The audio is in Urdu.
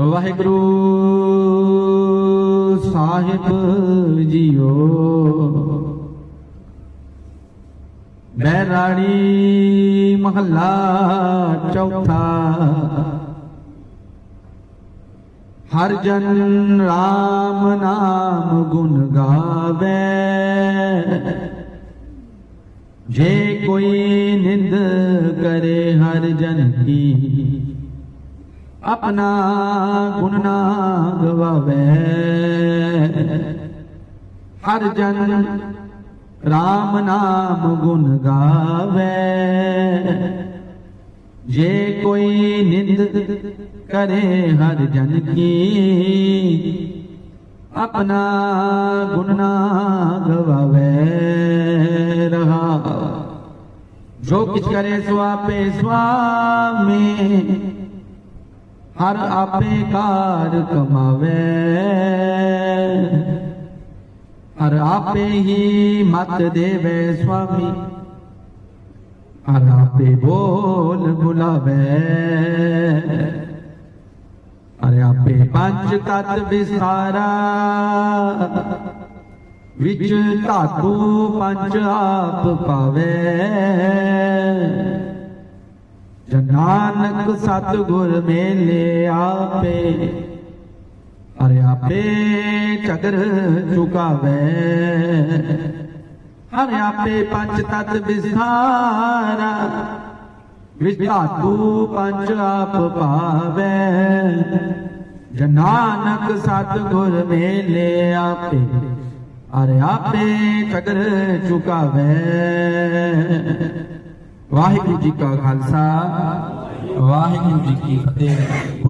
ਵਾਹਿਗੁਰੂ ਸਾਹਿਬ ਜੀਓ। ਬੈਰਾਣੀ ਮਹੱਲਾ ਚੌਥਾ। ਹਰ ਜਨ ਰਾਮ ਨਾਮ ਗੁਣ ਗਾਵੇ। ਜੇ ਕੋਈ ਨਿੰਦ ਕਰੇ ਹਰ ਜਨ ਕੀ। اپنا گننا گواوے ہر جن رام نام گن گاوے جے کوئی نند کرے ہر جن کی اپنا گننا گواوے رہا جو کچھ کرے سوا پہ سوا میں ہر آپے کار کماوے۔ ہر آپے ہی مت دیوے سوامی۔ ہر آپے بول بلاوے۔ ہر آپے پنچ تت بسارا۔ وچ تاتو پنچ آپ پاوے۔ ਪਾਵੇ ਜਨ ਨਾਨਕ ਸਤਿਗੁਰ ਮੇਲੇ ਆਪੇ ਅਰੇ ਆਪੇ ਚਦਰ ਚੁਕਾਵੇ ਹਰੇ ਆਪੇ ਪੰਜ ਤਤ ਵਿਸਾਰਾ ਵਿੱਚ ਧਾਤੂ ਪੰਜ ਆਪ ਪਾਵੇ ਜਨ ਨਾਨਕ ਸਤਿਗੁਰ ਮੇਲੇ ਆਪੇ ਅਰੇ ਆਪੇ ਚਦਰ ਚੁਕਾਵੇ واحد جی کا خالصہ واحد جی کی فتح۔